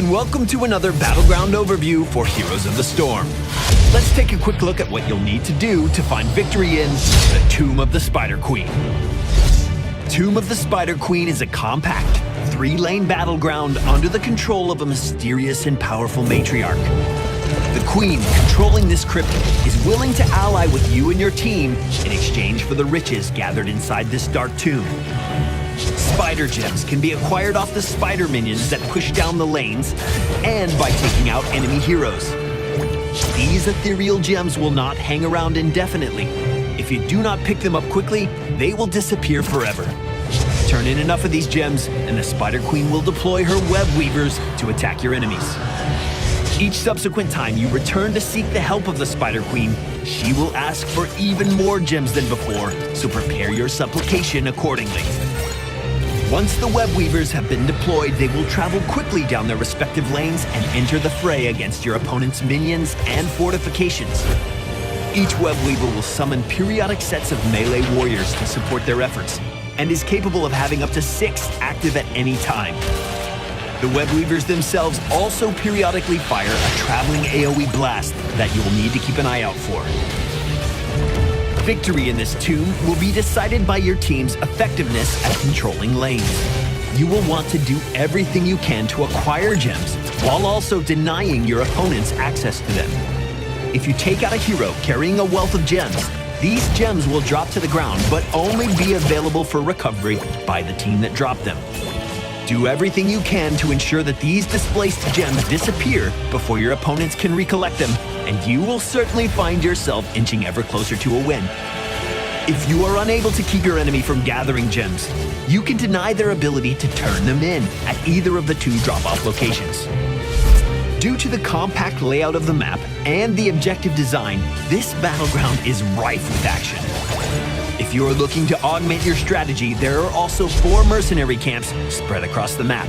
and welcome to another Battleground overview for Heroes of the Storm. Let's take a quick look at what you'll need to do to find victory in the Tomb of the Spider Queen. Tomb of the Spider Queen is a compact, three-lane battleground under the control of a mysterious and powerful matriarch. The Queen, controlling this crypt, is willing to ally with you and your team in exchange for the riches gathered inside this dark tomb. Spider gems can be acquired off the spider minions that push down the lanes and by taking out enemy heroes. These ethereal gems will not hang around indefinitely. If you do not pick them up quickly, they will disappear forever. Turn in enough of these gems, and the Spider Queen will deploy her web weavers to attack your enemies. Each subsequent time you return to seek the help of the Spider Queen, she will ask for even more gems than before, so prepare your supplication accordingly. Once the web weavers have been deployed, they will travel quickly down their respective lanes and enter the fray against your opponent's minions and fortifications. Each web weaver will summon periodic sets of melee warriors to support their efforts, and is capable of having up to six active at any time. The web weavers themselves also periodically fire a traveling AoE blast that you will need to keep an eye out for. Victory in this tomb will be decided by your team's effectiveness at controlling lanes. You will want to do everything you can to acquire gems, while also denying your opponents access to them. If you take out a hero carrying a wealth of gems, these gems will drop to the ground, but only be available for recovery by the team that dropped them. Do everything you can to ensure that these displaced gems disappear before your opponents can recollect them, and you will certainly find yourself inching ever closer to a win. If you are unable to keep your enemy from gathering gems, you can deny their ability to turn them in at either of the two drop-off locations. Due to the compact layout of the map and the objective design, this battleground is rife with action. If you're looking to augment your strategy, there are also four mercenary camps spread across the map.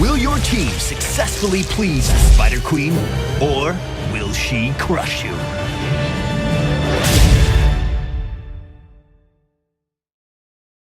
Will your team successfully please the Spider Queen, or will she crush you?